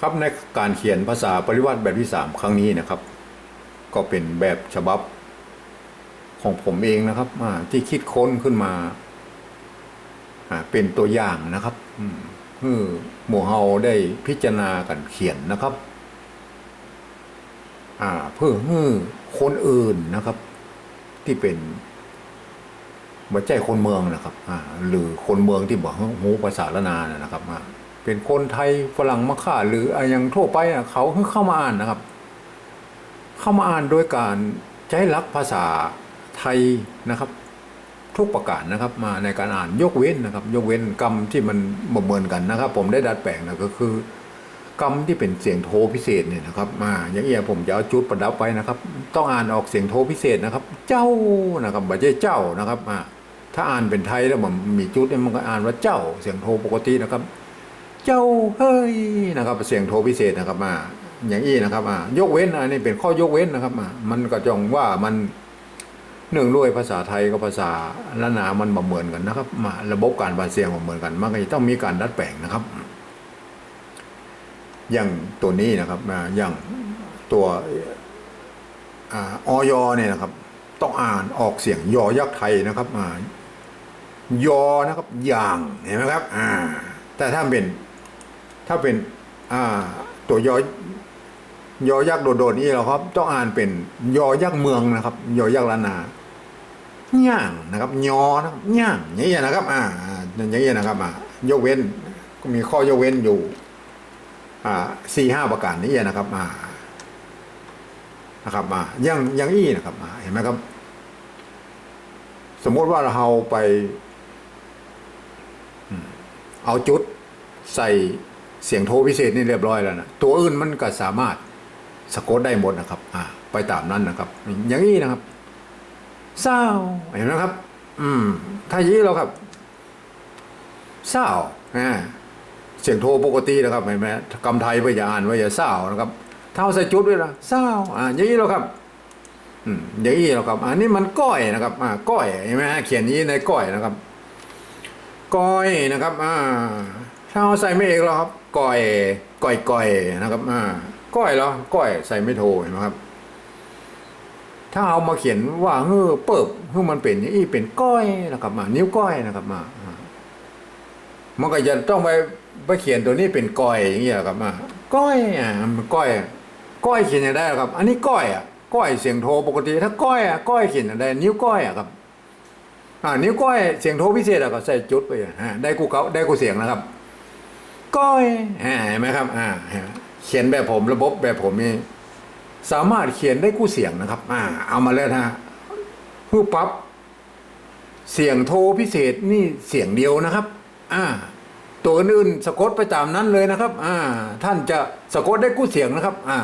ครับในการเขียนภาษาปริวัติแบบที่สามครั้งนี้นะครับ ก็เป็นแบบฉบับของผมเองนะครับที่คิดค้นขึ้นมาเป็นตัวอย่างนะครับอืมเพื่อหมู่เฮาได้พิจารณากันเขียนนะครับเพื่อให้คนอื่นนะครับ ที่เป็นบ่ใจคนเมืองนะครับหรือคนเมืองที่บอกหูภาษาละนานะนะครับ เป็นคนไทยฝรั่งมะค่าหรืออะไรย่างทั่วไปอะเขาเข้ามาอ่านนะครับ เข้ามาอ่านโดยการใช้หลักภาษาไทยนะครับ ทุกประการนะครับมาในการอ่านยกเว้นนะครับ ยกเว้นกรรมที่มันบ่เหมือนกันนะครับ ผมได้ดัดแปลงนะก็คือกรรมที่เป็นเสียงโทพิเศษเนี่ยนะครับมาอย่างเงี้ยผมจะเอาจุดประดับไว้นะครับ ต้องอ่านออกเสียงโทพิเศษนะครับ เจ้านะครับไม่ใช่เจ้านะครับมาถ้าอ่านเป็นไทยแล้วมันมีจุดเนี่ยมันก็อ่านว่าเจ้าเสียงโทปกตินะครับ เจ้าเฮ้ยนะครับ เสียงโทพิเศษนะครับมาอย่างนี้นะครับมายกเว้นอันนี้เป็นข้อยกเว้นนะครับมามันก็จองว่ามันเนื่องด้วยภาษาไทยกับภาษาละนามันบ่เหมือนกันนะครับมาระบบการบาเสียงบ่เหมือนกัน มันก็จะต้องมีการดัดแปลงนะครับ อย่างตัวนี้นะครับอ่าอย่างตัวออยเนี่ยนะครับ ต้องอ่านออกเสียงยอยักษ์ไทยนะครับอ่ายอนะครับ อย่างเห็นไหมครับ อ่า แต่ถ้าเป็น ถ้าเป็นตัวยอยอยักษ์โดดๆนี่เราครับ ต้องอ่านเป็นยอยักษ์เมืองนะครับ ยอยักษ์ล้านนาย่างนะครับ ยอนะครับย่างอย่างนี้นะครับ อ่าอย่างนี้นะครับอ่ายกเว้นก็มีข้อยกเว้นอยู่ อ่าสี่ห้าประการนี้นะครับ อ่า นะครับมาย่างย่างอี้นะครับอ่าเห็นไหมครับ สมมติว่าเราไป เอาจุดใส่ เสียงโทพิเศษนี่เรียบร้อยแล้วนะตัวอื่นมันก็สามารถสะกดได้หมดนะครับ อ่า ไปตามนั้นนะครับ อย่างนี้นะครับเศร้าเห็นไหมครับ อืม ถ้าอย่างนี้เราครับเศร้าอ่าเสียงโทปกตินะครับเห็นไหมกำไทยไปอย่าอ่านไว้อย่าเศร้านะครับเท่าใส่จุดด้วยนะเศร้าอ่าอย่างนี้แล้วครับอืมอย่างนี้แล้วครับ อันนี้มันก้อยนะครับ อ่า ก้อยเห็นไหมเขียนนี้ในก้อยนะครับ ก้อยนะครับ อ่าถ้าเอาใส่ไม่เอกแล้วครับ ก้อยก้อยก้อยนะครับอ่าก้อยแล้วก้อยใส่ไม่โทเห็นไหมครับ ถ้าเอามาเขียนว่าเฮ้อเปิบเฮ้อมันเป็นอย่างนี้เป็นก้อยนะครับมานิ้วก้อยนะครับมามันก็จะต้องไปไปเขียนตัวนี้เป็นก้อยอย่างเงี้ยครับมาก้อยอะมันก้อยก้อยเขียนยังได้ครับ อันนี้ก้อยอะก้อยเสียงโทปกติ ถ้าก้อยอะก้อยเขียนยังได้นิ้วก้อยอะครับอ่านิ้วก้อยเสียงโทพิเศษอะก็ใส่จุดไปอะฮะได้กูเขาได้กูเสียงนะครับ ก้อยอ่าเห็นไหมครับอ่าเขียนแบบผมระบบแบบผมนี่สามารถเขียนได้กู้เสียงนะครับ อ่า เอามาแล้วนะผู้ปั๊บเสียงโทรพิเศษนี่เสียงเดียวนะครับ อ่า ตัวอื่นๆสะกดไปตามนั้นเลยนะครับ อ่า ท่านจะสะกดได้กู้เสียงนะครับ อ่า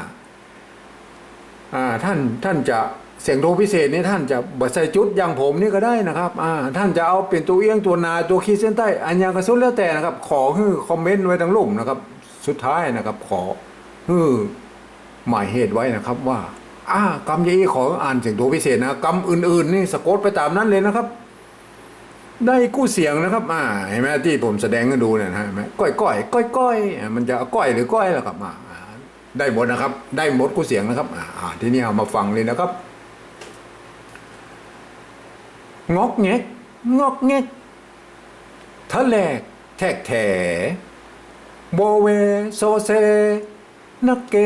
ท่านท่านจะเสียงโทพิเศษนี่ท่านจะบัใส่จุดอย่างผมนี่ก็ได้นะครับอ่าท่านจะเอาเป็นตัวเอียงตัวนาตัวขีดเส้นใต้อันยังกระสุนแล้วแต่นะครับ ขอฮือคอมเมนต์ไว้ทั้งลุ่มนะครับ สุดท้ายนะครับ ขอฮือหมายเหตุไว้นะครับว่าอ่ากรรมยี่ขออ่านเสียงโทพิเศษนะกรรมอื่นๆ นี่สะกดไปตามนั้นเลยนะครับ ได้กู้เสียงนะครับอ่าเห็นไหมที่ผมแสดงให้ดูเนี่ยนะเห็นไหมก้อยก้อยก้อยก้อยมันจะก้อยหรือก้อยล่ะครับอ่า ได้หมดนะครับ ได้หมดกูเสียงนะครับ อ่าทีนี้เอามาฟังเลยนะครับ งอกแงกงอกแงกทะแลแทกแถโบเวโซเซ นักเก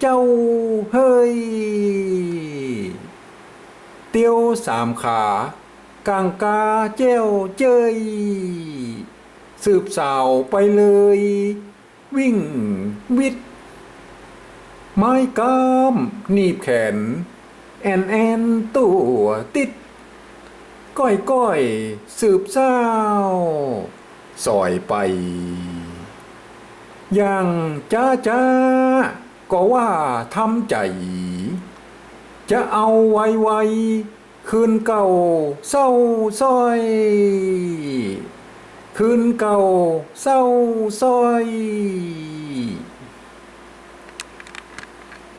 เจ้าเฮ้ย เตียวสามขากางกาเจ้วเจยสืบสาวไปเลย วิ่งวิด ไม้กามหนีบแขน แอนแอนตัวติด ก้อยก้อยสืบเศร้าสอยไป อย่างจ้าจ้าก็ว่าทำใจ จะเอาไวไวคืนเก่าเศร้าซอย คืนเก่าเศร้าซอย